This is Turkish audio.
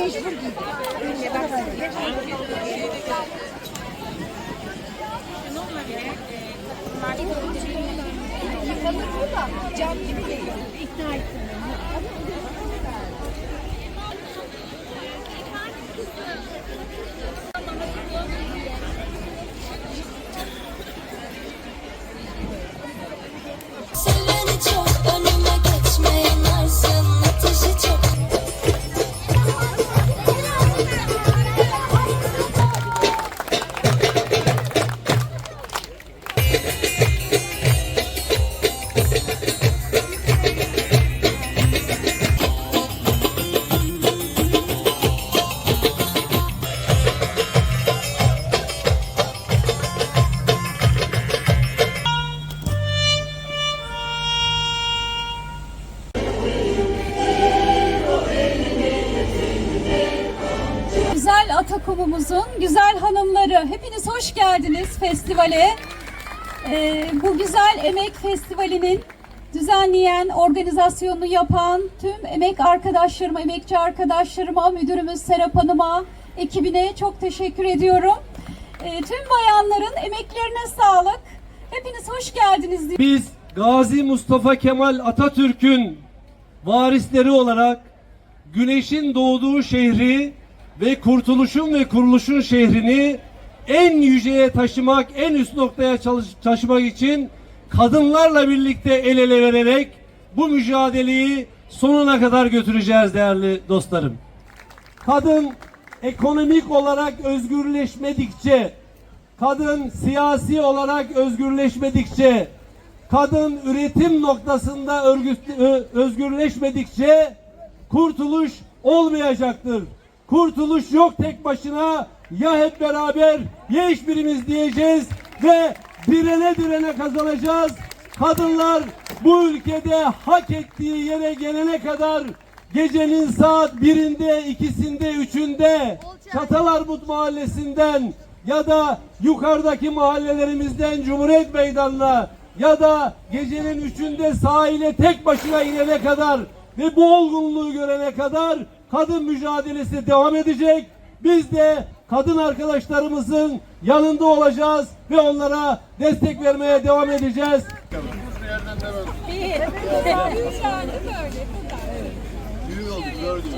mecbur. Yıkanır bu da cam gibi geliyor. İkna ettim Atakumumuzun güzel hanımları, hepiniz hoş geldiniz festivale. Ee, bu güzel emek festivalinin düzenleyen, organizasyonunu yapan tüm emek arkadaşlarıma, emekçi arkadaşlarıma, müdürümüz Serap Hanım'a, ekibine çok teşekkür ediyorum. Ee, tüm bayanların emeklerine sağlık. Hepiniz hoş geldiniz. Biz Gazi Mustafa Kemal Atatürk'ün varisleri olarak güneşin doğduğu şehri ve kurtuluşun ve kuruluşun şehrini en yüceye taşımak, en üst noktaya çalış- taşımak için kadınlarla birlikte el ele vererek bu mücadeleyi sonuna kadar götüreceğiz değerli dostlarım. Kadın ekonomik olarak özgürleşmedikçe, kadın siyasi olarak özgürleşmedikçe, kadın üretim noktasında örgüt- özgürleşmedikçe kurtuluş olmayacaktır. Kurtuluş yok tek başına ya hep beraber ya hiçbirimiz diyeceğiz ve direne direne kazanacağız. Kadınlar bu ülkede hak ettiği yere gelene kadar gecenin saat birinde, ikisinde, üçünde Çatalarbut mahallesinden ya da yukarıdaki mahallelerimizden Cumhuriyet Meydanı'na ya da gecenin üçünde sahile tek başına inene kadar ve bu olgunluğu görene kadar kadın mücadelesi devam edecek. Biz de kadın arkadaşlarımızın yanında olacağız ve onlara destek vermeye devam edeceğiz. Büyük olduk gördüm.